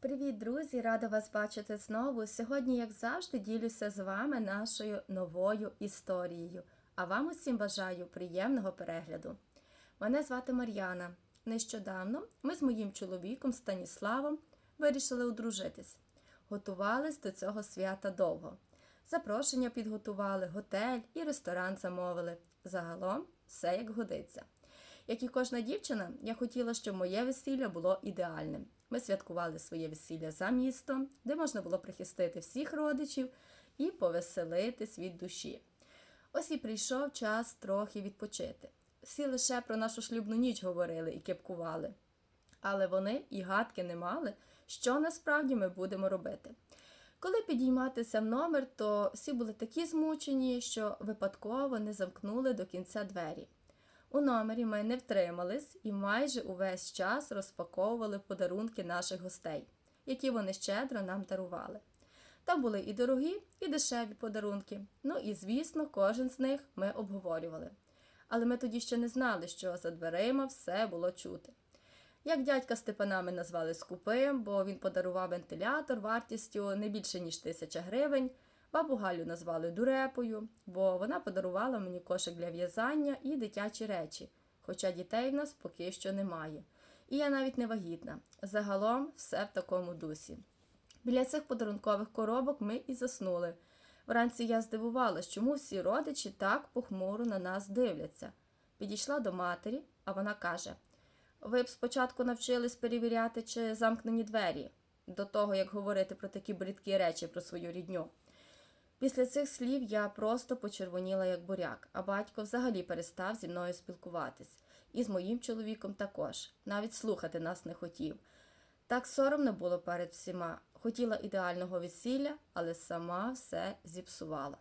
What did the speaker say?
Привіт, друзі! Рада вас бачити знову. Сьогодні, як завжди, ділюся з вами нашою новою історією. А вам усім бажаю приємного перегляду. Мене звати Мар'яна. Нещодавно ми з моїм чоловіком Станіславом вирішили одружитись. Готувались до цього свята довго. Запрошення підготували, готель і ресторан замовили. Загалом все як годиться. Як і кожна дівчина, я хотіла, щоб моє весілля було ідеальним. Ми святкували своє весілля за містом, де можна було прихистити всіх родичів і повеселитись від душі. Ось і прийшов час трохи відпочити. Всі лише про нашу шлюбну ніч говорили і кепкували. Але вони і гадки не мали, що насправді ми будемо робити. Коли підійматися в номер, то всі були такі змучені, що випадково не замкнули до кінця двері. У номері ми не втримались і майже увесь час розпаковували подарунки наших гостей, які вони щедро нам дарували. Там були і дорогі, і дешеві подарунки. Ну і, звісно, кожен з них ми обговорювали. Але ми тоді ще не знали, що за дверима все було чути. Як дядька Степана ми назвали скупим, бо він подарував вентилятор вартістю не більше ніж тисяча гривень. Бабу Галю назвали дурепою, бо вона подарувала мені кошик для в'язання і дитячі речі, хоча дітей в нас поки що немає. І я навіть не вагітна. Загалом все в такому дусі. Біля цих подарункових коробок ми і заснули. Вранці я здивувалась, чому всі родичі так похмуро на нас дивляться. Підійшла до матері, а вона каже: Ви б спочатку навчились перевіряти, чи замкнені двері, до того як говорити про такі бридкі речі про свою рідню. Після цих слів я просто почервоніла як буряк, а батько взагалі перестав зі мною спілкуватись. І з моїм чоловіком також. Навіть слухати нас не хотів. Так соромно було перед всіма. Хотіла ідеального весілля, але сама все зіпсувала.